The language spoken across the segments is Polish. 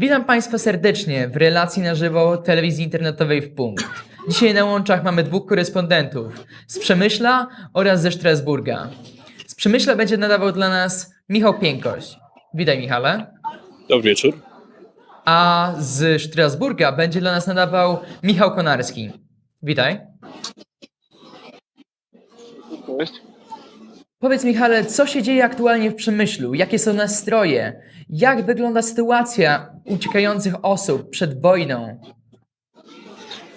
Witam Państwa serdecznie w relacji na żywo telewizji internetowej w punkt. Dzisiaj na łączach mamy dwóch korespondentów z Przemyśla oraz ze Strasburga. Z Przemyśla będzie nadawał dla nas Michał Piękoś. Witaj Michale. Dobry wieczór. A z Strasburga będzie dla nas nadawał Michał Konarski. Witaj. Cześć. Powiedz Michale, co się dzieje aktualnie w Przemyślu? Jakie są nastroje? Jak wygląda sytuacja uciekających osób przed wojną?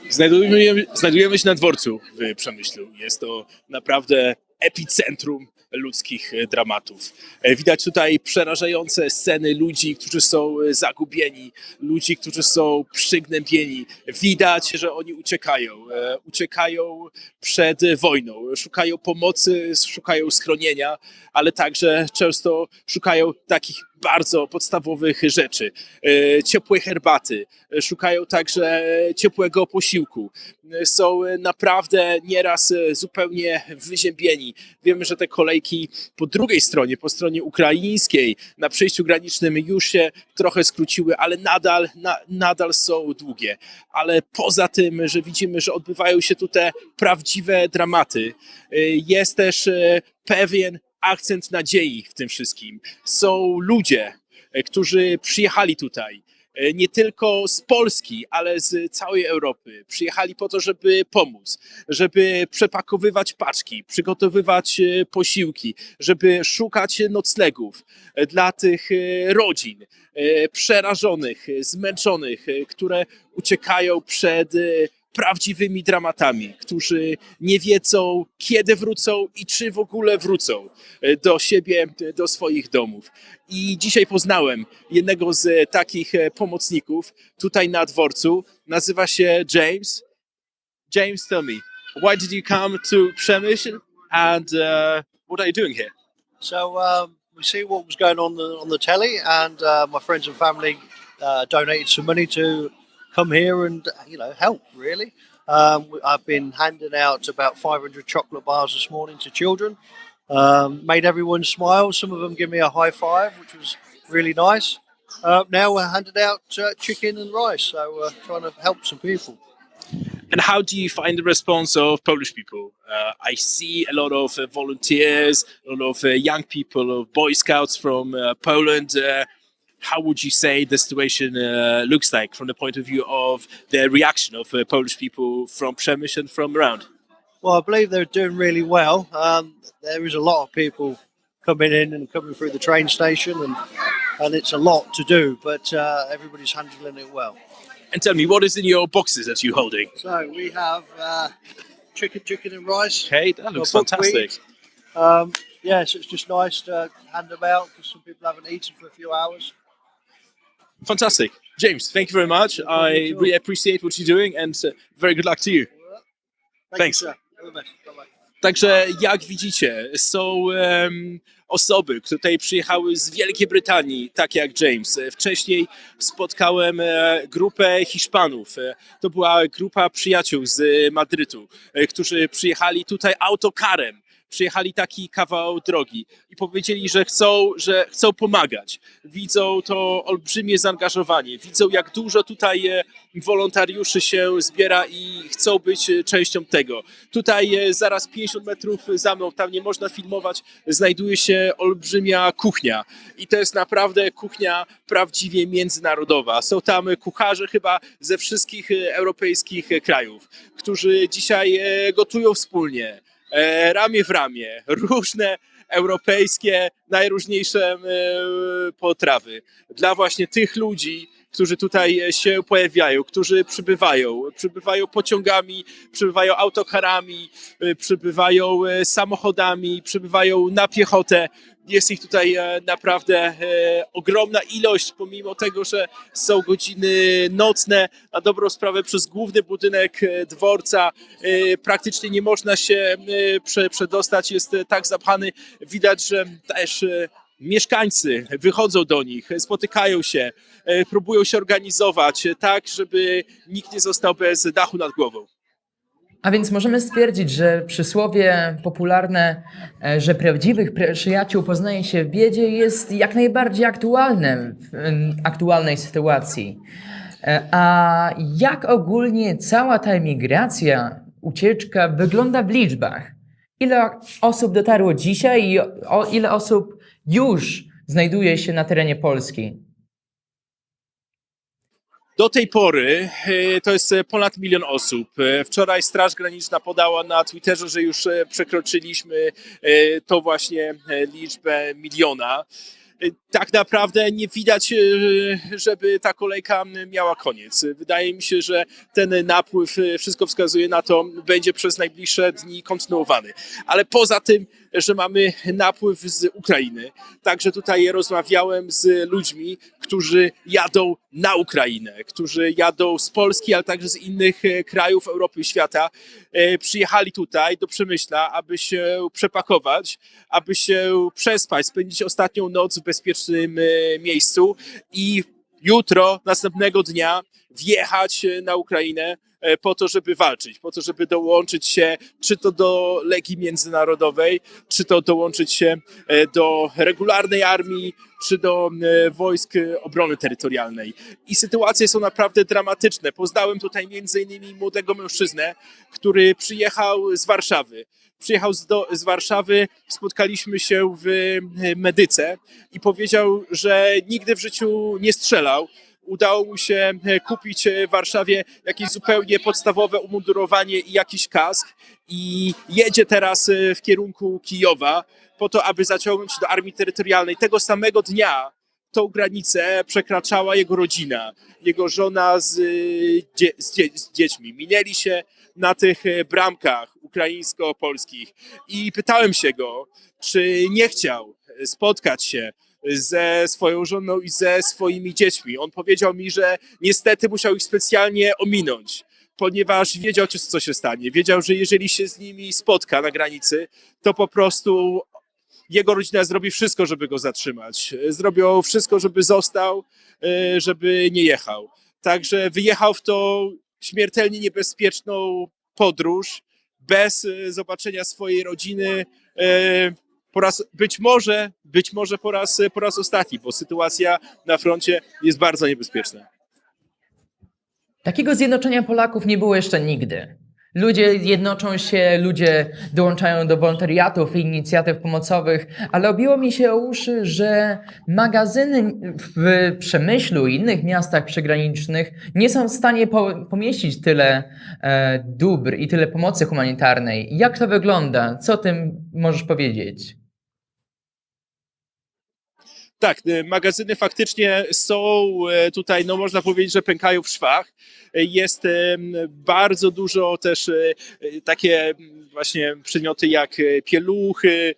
Znajdujemy, znajdujemy się na dworcu w Przemyślu. Jest to naprawdę epicentrum ludzkich e, dramatów. E, Widać tutaj przerażające sceny ludzi, którzy są e, zagubieni, ludzi, którzy są przygnębieni. Widać, że oni uciekają. Uciekają przed wojną, szukają pomocy, szukają schronienia, ale także często szukają takich bardzo podstawowych rzeczy. E, Ciepłej herbaty, szukają także ciepłego posiłku. E, Są naprawdę nieraz zupełnie wyziębieni. Wiemy, że te kolejki po drugiej stronie, po stronie ukraińskiej, na przejściu granicznym już się trochę skróciły, ale nadal, na, nadal są długie. Ale poza tym, że widzimy, że odbywają się tutaj prawdziwe dramaty, e, jest też pewien akcent nadziei w tym wszystkim. Są ludzie, e, którzy przyjechali tutaj e, nie tylko z Polski, ale z całej Europy. Przyjechali po to, żeby pomóc, żeby przepakowywać paczki, przygotowywać e, posiłki, żeby szukać noclegów dla tych rodzin przerażonych, zmęczonych, które uciekają przed prawdziwymi dramatami, którzy nie wiedzą, kiedy wrócą i czy w ogóle wrócą e, do siebie, e, do swoich domów. I dzisiaj poznałem jednego z e, takich pomocników tutaj na dworcu. Nazywa się James. James, tell me, why did you come to Przemyśl and uh, what are you doing here? So um, we see what was going on the, on the telly, and uh, my friends and family uh, donated some money to come here and you know help. Really, um, I've been handing out about 500 chocolate bars this morning to children. Um, made everyone smile. Some of them give me a high five, which was really nice. Uh, now we're handing out uh, chicken and rice, so uh, trying to help some people. And how do you find the response of Polish people? Uh, I see a lot of uh, volunteers, a lot of uh, young people, of Boy Scouts from uh, Poland. How would you say the situation uh, looks like from the point of view of the reaction of uh, Polish people from Przemyśl and from around? Well, I believe they're doing really well. Um, there is a lot of people coming in and coming through the train station, and and it's a lot to do, but uh, everybody's handling it well. And tell me, what is in your boxes that you're holding? So we have uh, chicken, chicken and rice. Okay, that looks fantastic. Um, yeah, so it's just nice to hand them out because some people haven't eaten for a few hours. Fantastic. James, thank you very much. I at all. really appreciate what you're doing and uh, very good luck to you. Thank Thanks. You. Także jak widzicie, są em, osoby, które tutaj przyjechały z Wielkiej Brytanii, tak jak James. Wcześniej spotkałem e, grupę Hiszpanów. To była grupa przyjaciół z Madrytu, e, którzy przyjechali tutaj autokarem. Przyjechali taki kawał drogi i powiedzieli, że chcą, że chcą pomagać. Widzą to olbrzymie zaangażowanie, widzą jak dużo tutaj e, wolontariuszy się zbiera i chcą być e, częścią tego. Tutaj e, zaraz 50 metrów za mną, tam nie można filmować, znajduje się olbrzymia kuchnia. I to jest naprawdę kuchnia prawdziwie międzynarodowa. Są tam kucharze chyba ze wszystkich europejskich krajów, którzy dzisiaj gotują wspólnie, ramię w ramię, różne europejskie, najróżniejsze e, potrawy. Dla właśnie tych ludzi, którzy tutaj się pojawiają, którzy przybywają. Przybywają pociągami, przybywają autokarami, y, przybywają e, samochodami, przybywają na piechotę. Jest ich tutaj e, naprawdę e, ogromna ilość, pomimo tego, że są godziny nocne. Na dobrą sprawę przez główny budynek e, dworca praktycznie nie można się prze- przedostać. Jest tak zapchany. Widać, że też mieszkańcy wychodzą do nich, spotykają się, próbują się organizować tak, żeby nikt nie został bez dachu nad głową. A więc możemy stwierdzić, że przysłowie popularne, e, że prawdziwych przyjaciół poznaje się w biedzie, jest jak najbardziej aktualne w aktualnej sytuacji. E, A jak ogólnie cała ta emigracja, ucieczka wygląda w liczbach? Ile osób dotarło dzisiaj i o ile osób już znajduje się na terenie Polski? Do tej pory e, to jest e, ponad milion osób. E, Wczoraj Straż Graniczna podała na Twitterze, że już przekroczyliśmy to właśnie liczbę miliona. Tak naprawdę nie widać, żeby ta kolejka miała koniec. Wydaje mi się, że ten napływ, wszystko wskazuje na to, będzie przez najbliższe dni kontynuowany. Ale poza tym, że mamy napływ z Ukrainy, także tutaj rozmawiałem z ludźmi, którzy jadą na Ukrainę, którzy jadą z Polski, ale także z innych e, krajów Europy i świata. E, Przyjechali tutaj do Przemyśla, aby się przepakować, aby się przespać, spędzić ostatnią noc w bezpiecznym e, miejscu i jutro, następnego dnia wjechać e, na Ukrainę e, po to, żeby walczyć, po to, żeby dołączyć się czy to do Legii Międzynarodowej, czy to dołączyć się e, do regularnej armii, czy do wojsk obrony terytorialnej. I sytuacje są naprawdę dramatyczne. Poznałem tutaj między innymi młodego mężczyznę, który przyjechał z Warszawy. Przyjechał z, do, z Warszawy, spotkaliśmy się w e, Medyce i powiedział, że nigdy w życiu nie strzelał. Udało mu się e, kupić e, w Warszawie jakieś zupełnie podstawowe umundurowanie i jakiś kask i jedzie teraz w kierunku Kijowa po to, aby zaciągnąć do armii terytorialnej. Tego samego dnia tą granicę przekraczała jego rodzina, jego żona z, y, dzie, z, dzie, z dziećmi. Minęli się na tych e, bramkach ukraińsko-polskich i pytałem się go, czy nie chciał spotkać się ze swoją żoną i ze swoimi dziećmi. On powiedział mi, że niestety musiał ich specjalnie ominąć, ponieważ wiedział, co się stanie. Wiedział, że jeżeli się z nimi spotka na granicy, to po prostu jego rodzina zrobi wszystko, żeby go zatrzymać. Zrobią wszystko, żeby został, e, żeby nie jechał. Także wyjechał w tą śmiertelnie niebezpieczną podróż bez e, zobaczenia swojej rodziny. e, Po raz, być może, być może po raz, po raz ostatni, bo sytuacja na froncie jest bardzo niebezpieczna. Takiego zjednoczenia Polaków nie było jeszcze nigdy. Ludzie jednoczą się, ludzie dołączają do wolontariatów i inicjatyw pomocowych, ale obiło mi się o uszy, że magazyny w Przemyślu i innych miastach przygranicznych nie są w stanie po, pomieścić tyle e, dóbr i tyle pomocy humanitarnej. Jak to wygląda? Co o tym możesz powiedzieć? Tak, e, magazyny faktycznie są e, tutaj, no można powiedzieć, że pękają w szwach. Jest em, bardzo dużo też takie m, właśnie przedmioty jak pieluchy,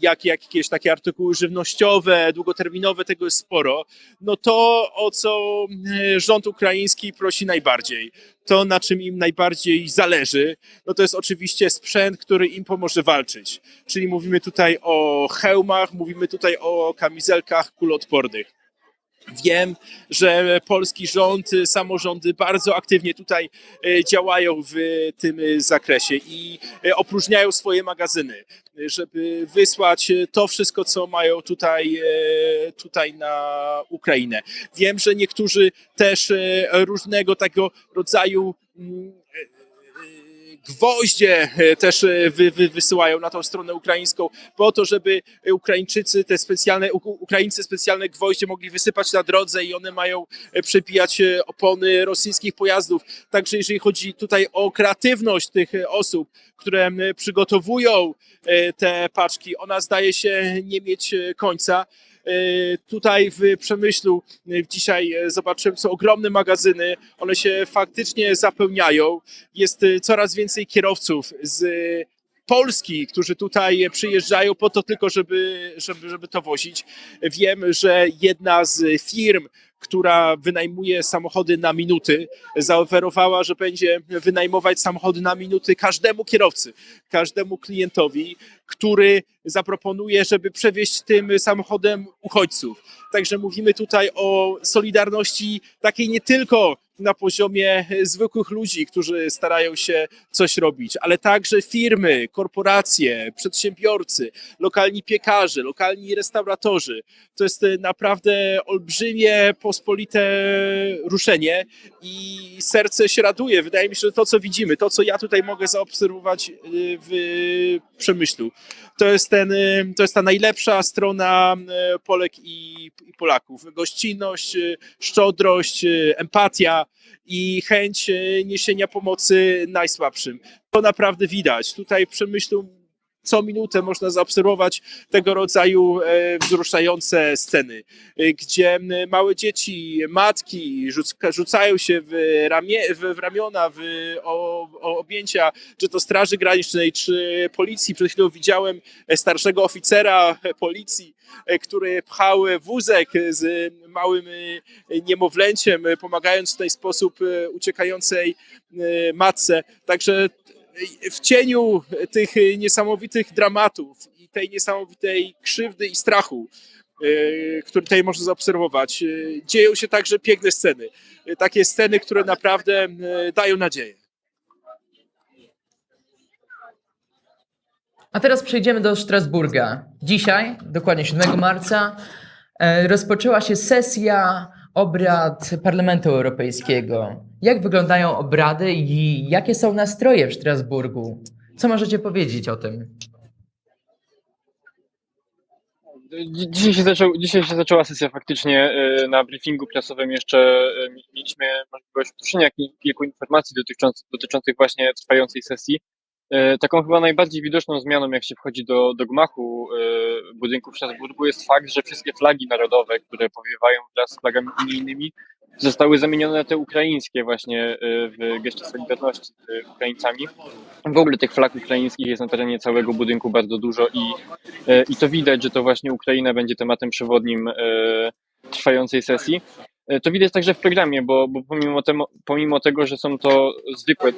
jak, jak jakieś takie artykuły żywnościowe, długoterminowe, tego jest sporo. No to, o co e, rząd ukraiński prosi najbardziej, to na czym im najbardziej zależy, no to jest oczywiście sprzęt, który im pomoże walczyć. Czyli mówimy tutaj o hełmach, mówimy tutaj o kamizelkach kuloodpornych. Wiem, że polski rząd, samorządy bardzo aktywnie tutaj e, działają w tym zakresie i e, opróżniają swoje magazyny, żeby wysłać to wszystko, co mają tutaj, e, tutaj na Ukrainę. Wiem, że niektórzy też różnego tego rodzaju mm, gwoździe e, też e, wy, wy, wysyłają na tą stronę ukraińską, po to, żeby Ukraińczycy, te specjalne, Ukraińcy specjalne gwoździe mogli wysypać na drodze i one mają e, przebijać opony rosyjskich pojazdów. Także jeżeli chodzi tutaj o kreatywność tych osób, które przygotowują te paczki, ona zdaje się nie mieć końca. E, Tutaj w Przemyślu e, dzisiaj e, zobaczyłem, są ogromne magazyny, one się faktycznie zapełniają. Jest coraz więcej kierowców z Polski, którzy tutaj przyjeżdżają po to tylko, żeby, żeby, żeby to wozić. Wiem, że jedna z firm, która wynajmuje samochody na minuty, zaoferowała, że będzie wynajmować samochody na minuty każdemu kierowcy, każdemu klientowi, który zaproponuje, żeby przewieźć tym samochodem uchodźców. Także mówimy tutaj o solidarności takiej nie tylko na poziomie zwykłych ludzi, którzy starają się coś robić, ale także firmy, korporacje, przedsiębiorcy, lokalni piekarze, lokalni restauratorzy. To jest e, naprawdę olbrzymie, pospolite ruszenie i serce się raduje. Wydaje mi się, że to, co widzimy, to, co ja tutaj mogę zaobserwować e, w Przemyślu, to jest, ten, e, to jest ta najlepsza strona e, Polek i, Polaków. Gościnność, e, szczodrość, e, empatia i chęć e, niesienia pomocy najsłabszym. To naprawdę widać. Tutaj w Przemyślu co minutę można zaobserwować tego rodzaju e, wzruszające sceny, e, gdzie małe dzieci, matki rzuc- rzucają się w, ramie, w, ramiona, w objęcia, czy to Straży Granicznej, czy policji. Przed chwilą widziałem e, starszego oficera policji, który pchał wózek z małym niemowlęciem, pomagając w ten sposób uciekającej matce. Także w cieniu tych niesamowitych dramatów i tej niesamowitej krzywdy i strachu, e, który tutaj można zaobserwować, e, dzieją się także piękne sceny. E, Takie sceny, które naprawdę dają nadzieję. A teraz przejdziemy do Strasburga. Dzisiaj, dokładnie 7 marca, rozpoczęła się sesja obrad Parlamentu Europejskiego. Jak wyglądają obrady i jakie są nastroje w Strasburgu? Co możecie powiedzieć o tym? Dzi- Dzisiaj się, dzisiaj się zaczęła sesja faktycznie. y, Na briefingu prasowym jeszcze y, mi- mieliśmy możliwość usłyszenia ki- kilku informacji dotyczących, dotyczących właśnie trwającej sesji. Y, Taką chyba najbardziej widoczną zmianą, jak się wchodzi do, do gmachu budynku w Strasburgu, jest fakt, że wszystkie flagi narodowe, które powiewają wraz z flagami unijnymi, zostały zamienione te ukraińskie właśnie y, w geście solidarności z Ukraińcami. W ogóle tych flag ukraińskich jest na terenie całego budynku bardzo dużo i E, I to widać, że to właśnie Ukraina będzie tematem przewodnim e, trwającej sesji. E, To widać także w programie, bo, bo pomimo, temo, pomimo tego, że są to zwykłe,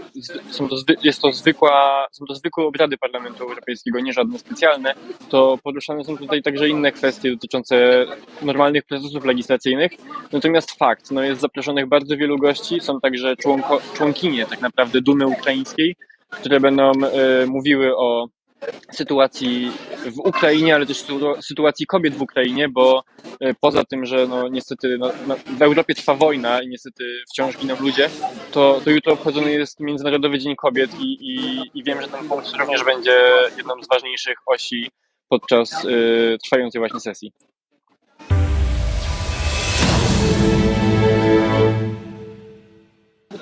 są to jest to zwykła, są to zwykłe obrady Parlamentu Europejskiego, nie żadne specjalne, to poruszane są tutaj także inne kwestie dotyczące normalnych procesów legislacyjnych. Natomiast fakt, no jest zaproszonych bardzo wielu gości, są także członko, członkinie tak naprawdę Dumy Ukraińskiej, które będą e, mówiły o sytuacji w Ukrainie, ale też sytu- sytuacji kobiet w Ukrainie, bo e, poza tym, że no niestety no, no, w Europie trwa wojna i niestety wciąż giną ludzie, to, to jutro obchodzony jest Międzynarodowy Dzień Kobiet i, i, i wiem, że ten punkt również będzie jedną z ważniejszych osi podczas e, trwającej właśnie sesji.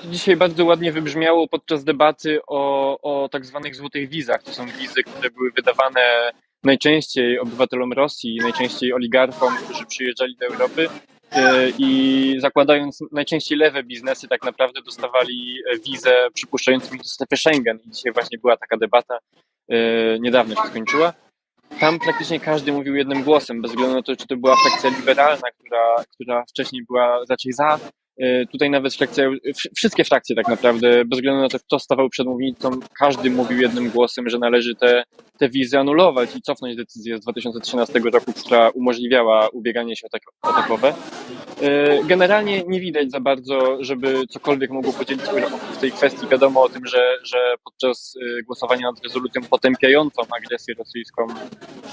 To dzisiaj bardzo ładnie wybrzmiało podczas debaty o, o tak zwanych złotych wizach. To są wizy, które były wydawane najczęściej obywatelom Rosji, najczęściej oligarchom, którzy przyjeżdżali do Europy e, i zakładając najczęściej lewe biznesy, tak naprawdę dostawali wizę przypuszczającą ich do strefy Schengen. I dzisiaj właśnie była taka debata, e, niedawno się skończyła. Tam praktycznie każdy mówił jednym głosem, bez względu na to, czy to była frakcja liberalna, która, która wcześniej była raczej za, Tutaj nawet frakcja, wsz- wszystkie frakcje tak naprawdę, bez względu na to, kto stawał przed mównicą, każdy mówił jednym głosem, że należy te, te wizy anulować i cofnąć decyzję z 2013 roku, która umożliwiała ubieganie się o, tak, o takowe. E, Generalnie nie widać za bardzo, żeby cokolwiek mogło podzielić w tej kwestii. Wiadomo o tym, że, że podczas e, głosowania nad rezolucją potępiającą agresję rosyjską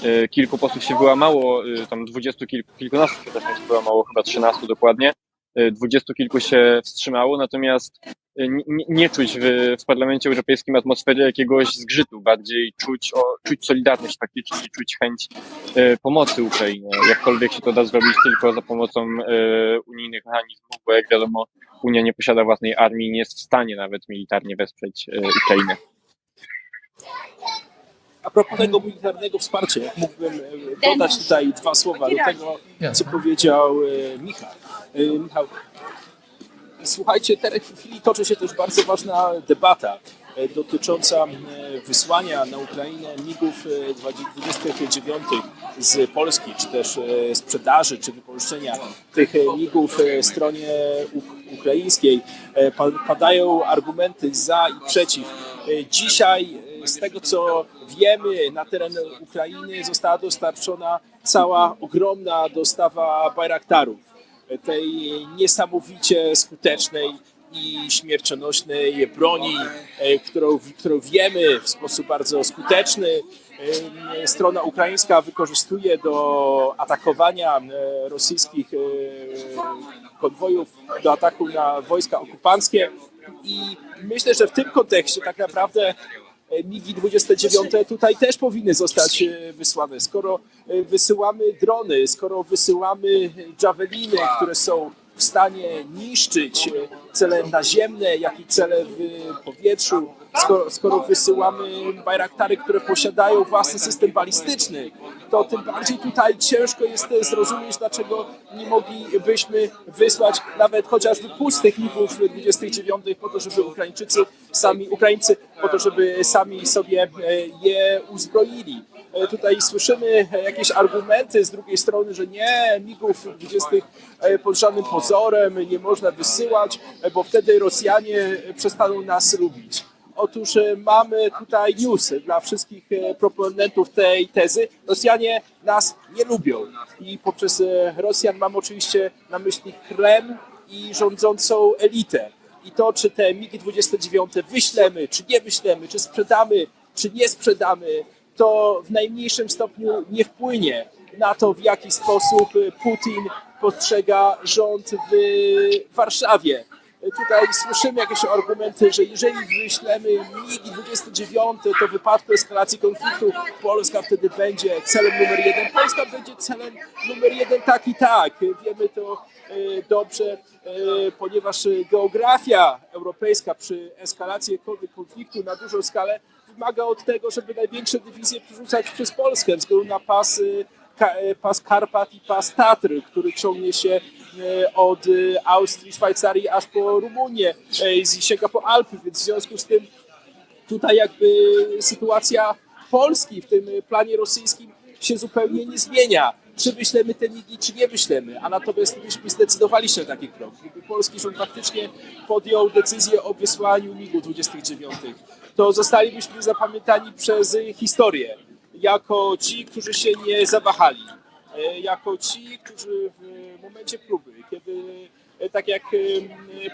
e, kilku posłów się wyłamało, e, tam dwudziestu kilku, kilkunastu się wyłamało, chyba trzynastu dokładnie e, dwudziestu kilku się wstrzymało, natomiast e, nie, czuć w, w Parlamencie Europejskim atmosfery jakiegoś zgrzytu, bardziej czuć, o, czuć solidarność faktycznie i czuć chęć e, pomocy Ukrainie, jakkolwiek się to da zrobić tylko za pomocą e, unijnych mechanizmów, bo jak wiadomo Unia nie posiada własnej armii, nie jest w stanie nawet militarnie wesprzeć e, Ukrainę. A propos tego militarnego wsparcia, jak mógłbym e, dodać tutaj dwa słowa do tego, co powiedział e, Michał. E, Michał, słuchajcie, teraz w chwili toczy się też bardzo ważna debata dotycząca wysłania na Ukrainę MIGów e, 29 z Polski, czy też sprzedaży, czy wypożyczenia tych MIGów stronie uk- ukraińskiej. Pa- Padają argumenty za i przeciw. Dzisiaj z tego co wiemy, na teren Ukrainy została dostarczona cała ogromna dostawa Bayraktarów, tej niesamowicie skutecznej i śmiercionośnej broni, e, którą, którą wiemy w sposób bardzo skuteczny. e, Strona ukraińska wykorzystuje do atakowania e, rosyjskich konwojów, do ataku na wojska okupanckie. I myślę, że w tym kontekście tak naprawdę e, MiGi-29 tutaj też powinny zostać e, wysłane. Skoro e, wysyłamy drony, skoro wysyłamy javeliny, które są w stanie niszczyć cele naziemne, jak i cele w powietrzu, skoro, skoro wysyłamy Bayraktary, które posiadają własny system balistyczny, to tym bardziej tutaj ciężko jest zrozumieć, dlaczego nie moglibyśmy wysłać nawet chociażby pustych MiGów 29 po to, żeby Ukraińczycy sami, Ukraińcy po to, żeby sami sobie e, je uzbroili. E, Tutaj słyszymy e, jakieś argumenty z drugiej strony, że nie, MiGów 20 e, pod żadnym pozorem nie można wysyłać, bo wtedy Rosjanie przestaną nas lubić. Otóż e, mamy tutaj newsy dla wszystkich e, proponentów tej tezy. Rosjanie nas nie lubią i poprzez e, Rosjan mam oczywiście na myśli Kreml i rządzącą elitę. I to, czy te MiGi-29 wyślemy, czy nie wyślemy, czy sprzedamy, czy nie sprzedamy, to w najmniejszym stopniu nie wpłynie na to, w jaki sposób Putin postrzega rząd w Warszawie. Tutaj słyszymy jakieś argumenty, że jeżeli wyślemy MiG-29, to w wypadku eskalacji konfliktu Polska wtedy będzie celem numer jeden. Polska będzie celem numer jeden tak i tak. Wiemy to e, dobrze, e, ponieważ geografia europejska przy eskalacji jakiegokolwiek konfliktu na dużą skalę wymaga od tego, żeby największe dywizje przerzucać przez Polskę, względu na pas, Ka- e, pas Karpat i pas Tatr, który ciągnie się e, od e, Austrii, Szwajcarii aż po Rumunię e, i sięga po Alpy, więc w związku z tym tutaj jakby sytuacja Polski w tym planie rosyjskim się zupełnie nie zmienia. Czy wyślemy te migi, czy nie wyślemy, a natomiast myśmy zdecydowali się na taki krok. Gdyby polski rząd faktycznie podjął decyzję o wysłaniu migu 29, to zostalibyśmy zapamiętani przez historię jako ci, którzy się nie zawahali, e, jako ci, którzy w momencie próby, kiedy, e, tak jak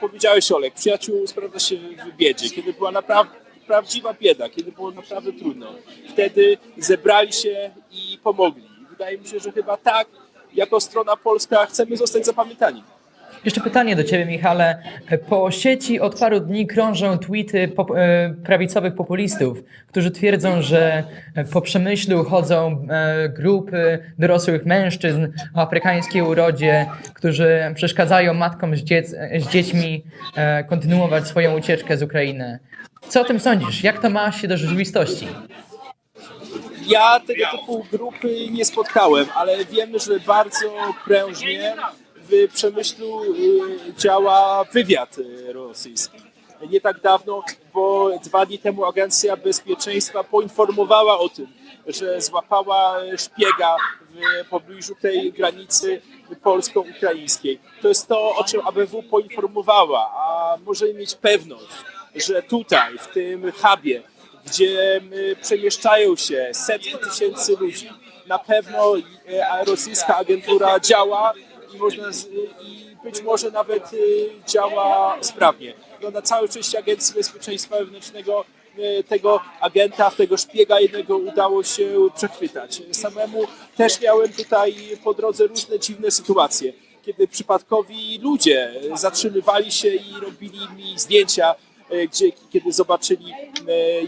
powiedziałeś Olek, przyjaciół sprawdza się w biedzie, kiedy była naprawdę prawdziwa bieda, kiedy było naprawdę trudno, wtedy zebrali się i pomogli. Wydaje mi się, że chyba tak, jako strona polska chcemy zostać zapamiętani. Jeszcze pytanie do Ciebie, Michale. Po sieci od paru dni krążą tweety pop- e, prawicowych populistów, którzy twierdzą, że po przemyślu chodzą e, grupy dorosłych mężczyzn o afrykańskiej urodzie, którzy przeszkadzają matkom z, z dziećmi e, kontynuować swoją ucieczkę z Ukrainy. Co o tym sądzisz? Jak to ma się do rzeczywistości? Ja tego typu grupy nie spotkałem, ale wiemy, że bardzo prężnie przemyślu y, działa wywiad y, rosyjski. Nie tak dawno, bo dwa dni temu Agencja Bezpieczeństwa poinformowała o tym, że złapała szpiega w pobliżu tej granicy polsko-ukraińskiej. To jest to, o czym ABW poinformowała, a możemy mieć pewność, że tutaj, w tym hubie, gdzie y, przemieszczają się setki tysięcy ludzi, na pewno y, rosyjska agentura działa i, można z, y, i być może nawet y, działa sprawnie. No, na całe szczęście Agencji Bezpieczeństwa Wewnętrznego y, tego agenta, tego szpiega jednego udało się przechwytać. Samemu też miałem tutaj po drodze różne dziwne sytuacje, kiedy przypadkowi ludzie zatrzymywali się i robili mi zdjęcia, e, gdzie, kiedy zobaczyli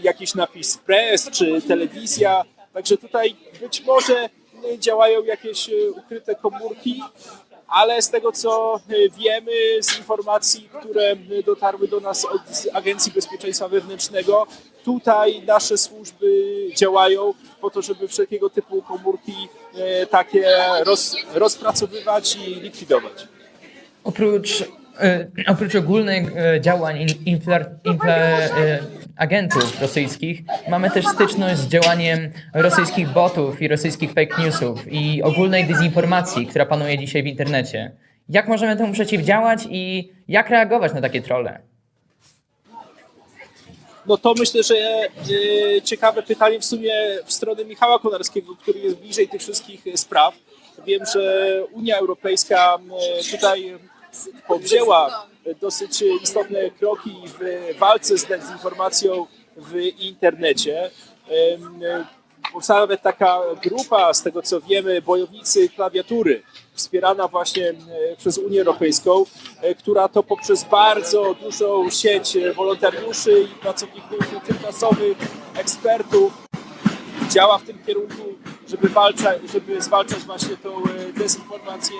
jakiś napis press czy telewizja. Także tutaj być może działają jakieś ukryte komórki, ale z tego co e, wiemy, z informacji, które e, dotarły do nas od Agencji Bezpieczeństwa Wewnętrznego, tutaj nasze służby działają po to, żeby wszelkiego typu komórki e, takie roz, rozpracowywać i likwidować. Oprócz, oprócz ogólnych działań in, infla, infla, agentów rosyjskich, mamy też styczność z działaniem rosyjskich botów i rosyjskich fake newsów i ogólnej dezinformacji, która panuje dzisiaj w internecie. Jak możemy temu przeciwdziałać i jak reagować na takie trolle? no to myślę, że e, ciekawe pytanie w sumie w stronę Michała Konarskiego, który jest bliżej tych wszystkich spraw. Wiem, że Unia Europejska tutaj podjęła dosyć istotne kroki w walce z dezinformacją w internecie. Powstała nawet taka grupa, z tego co wiemy, bojownicy klawiatury, wspierana właśnie przez Unię Europejską, e, która to poprzez bardzo dużą sieć wolontariuszy i pracowników tymczasowych, ekspertów działa w tym kierunku, żeby, walcza, żeby zwalczać właśnie tą e, dezinformację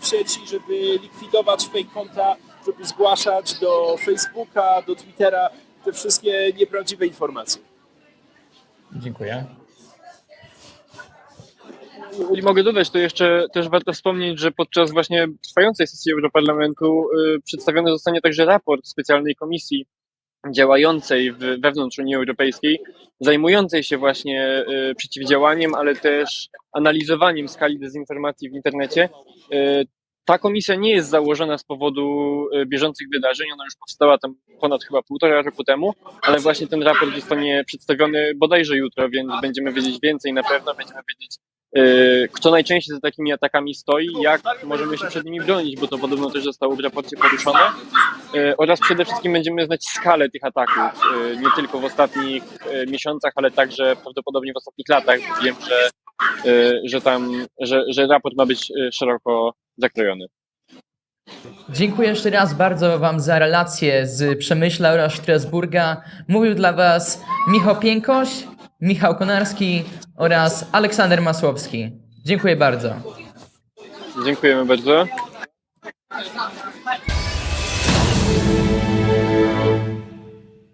w sieci, żeby likwidować fake konta, żeby zgłaszać do Facebooka, do Twittera te wszystkie nieprawdziwe informacje. Dziękuję. Jeśli mogę dodać, to jeszcze też warto wspomnieć, że podczas właśnie trwającej sesji Europarlamentu y, przedstawiony zostanie także raport specjalnej komisji działającej wewnątrz Unii Europejskiej, zajmującej się właśnie y, przeciwdziałaniem, ale też analizowaniem skali dezinformacji w internecie. Y, ta komisja nie jest założona z powodu y, bieżących wydarzeń, ona już powstała tam ponad chyba półtora roku temu, ale właśnie ten raport zostanie przedstawiony bodajże jutro, więc będziemy wiedzieć więcej na pewno, będziemy wiedzieć kto najczęściej za takimi atakami stoi, jak możemy się przed nimi bronić, bo to podobno też zostało w raporcie poruszone. Y, Oraz przede wszystkim będziemy znać skalę tych ataków, y, nie tylko w ostatnich miesiącach, ale także prawdopodobnie w ostatnich latach. Wiem, że, że tam, że, że raport ma być szeroko zakrojony. Dziękuję jeszcze raz bardzo Wam za relację z Przemyśla oraz Strasburga. Mówił dla Was Michał Piękoś, Michał Konarski oraz Aleksander Masłowski. Dziękuję bardzo. Dziękujemy bardzo.